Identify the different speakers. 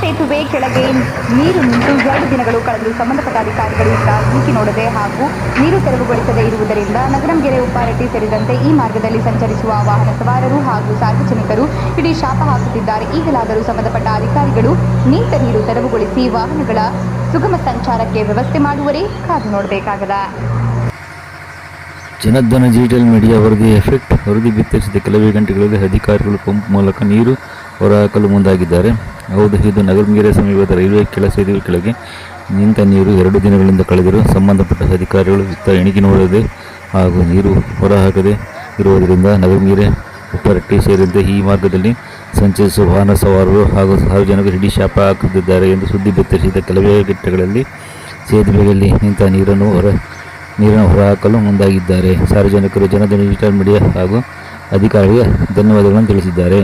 Speaker 1: ಸೇತುವೆ ಕೆಳಗೆ ನೀರು ನಿಂತು ಎರಡು ದಿನಗಳು ಕಳೆದು ಸಂಬಂಧಪಟ್ಟ ಅಧಿಕಾರಿಗಳು ಇಕ್ಕಿ ನೋಡದೆ ಹಾಗೂ ನೀರು ತೆರವುಗೊಳಿಸದೆ ಇರುವುದರಿಂದ ನಗರಂಗೆರೆ ಉಪ್ಪಾರಟ್ಟಿ ಸೇರಿದಂತೆ ಈ ಮಾರ್ಗದಲ್ಲಿ ಸಂಚರಿಸುವ ವಾಹನ ಸವಾರರು ಹಾಗೂ ಸಾರ್ವಜನಿಕರು ಇಡೀ ಶಾಪ ಹಾಕುತ್ತಿದ್ದಾರೆ. ಈಗಲಾದರೂ ಸಂಬಂಧಪಟ್ಟ ಅಧಿಕಾರಿಗಳು ನಿಂತ ನೀರು ತೆರವುಗೊಳಿಸಿ ವಾಹನಗಳ ಸುಗಮ ಸಂಚಾರಕ್ಕೆ ವ್ಯವಸ್ಥೆ ಮಾಡುವರೇ ಕಾದು ನೋಡಬೇಕಾಗದ.
Speaker 2: ಜನಧನ ಡಿಜಿಟಲ್ ಮೀಡಿಯಾ ವರದಿ ಎಫೆಕ್ಟ್ ವರದಿ ಬಿತ್ತರಿಸಿದ ಕೆಲವೇ ಗಂಟೆಗಳಲ್ಲಿ ಅಧಿಕಾರಿಗಳು ಪಂಪ್ ಮೂಲಕ ನೀರು ಹೊರಹಾಕಲು ಮುಂದಾಗಿದ್ದಾರೆ. ಹೌದು, ಇದು ನಗರಮೀರೆ ಸಮೀಪದ ರೈಲ್ವೆ ಕೆಳ ಸೇತುವೆ ಕೆಳಗೆ ನಿಂತ ನೀರು ಎರಡು ದಿನಗಳಿಂದ ಕಳೆದರೂ ಸಂಬಂಧಪಟ್ಟ ಅಧಿಕಾರಿಗಳು ಇತ್ತ ಎಣಿಕೆ ನೋಡದೆ ಹಾಗೂ ನೀರು ಹೊರಹಾಕದೆ ಇರುವುದರಿಂದ ನಗರಮೀರೆ ಉಪ್ಪರಟ್ಟಿ ಸೇರಿದಂತೆ ಈ ಮಾರ್ಗದಲ್ಲಿ ಸಂಚರಿಸುವ ವಾಹನ ಸವಾರರು ಹಾಗೂ ಸಾರ್ವಜನಿಕರು ಹಿಡಿ ಶಾಪ ಹಾಕುತ್ತಿದ್ದಾರೆ ಎಂದು ಸುದ್ದಿ ಬಿತ್ತರಿಸಿದ ಕೆಲವೇ ಘಟ್ಟಗಳಲ್ಲಿ ಸೇತುವೆಯಲ್ಲಿ ನಿಂತ ನೀರನ್ನು ಹೊರ, ನೀರನ್ನು ಹೊರಹಾಕಲು ಮುಂದಾಗಿದ್ದಾರೆ. ಸಾರ್ವಜನಿಕರು ಜನಧನ ಡಿಜಿಟಲ್ ಮೀಡಿಯಾ ಹಾಗೂ ಅಧಿಕಾರಿಗೆ ಧನ್ಯವಾದಗಳನ್ನು ತಿಳಿಸಿದ್ದಾರೆ.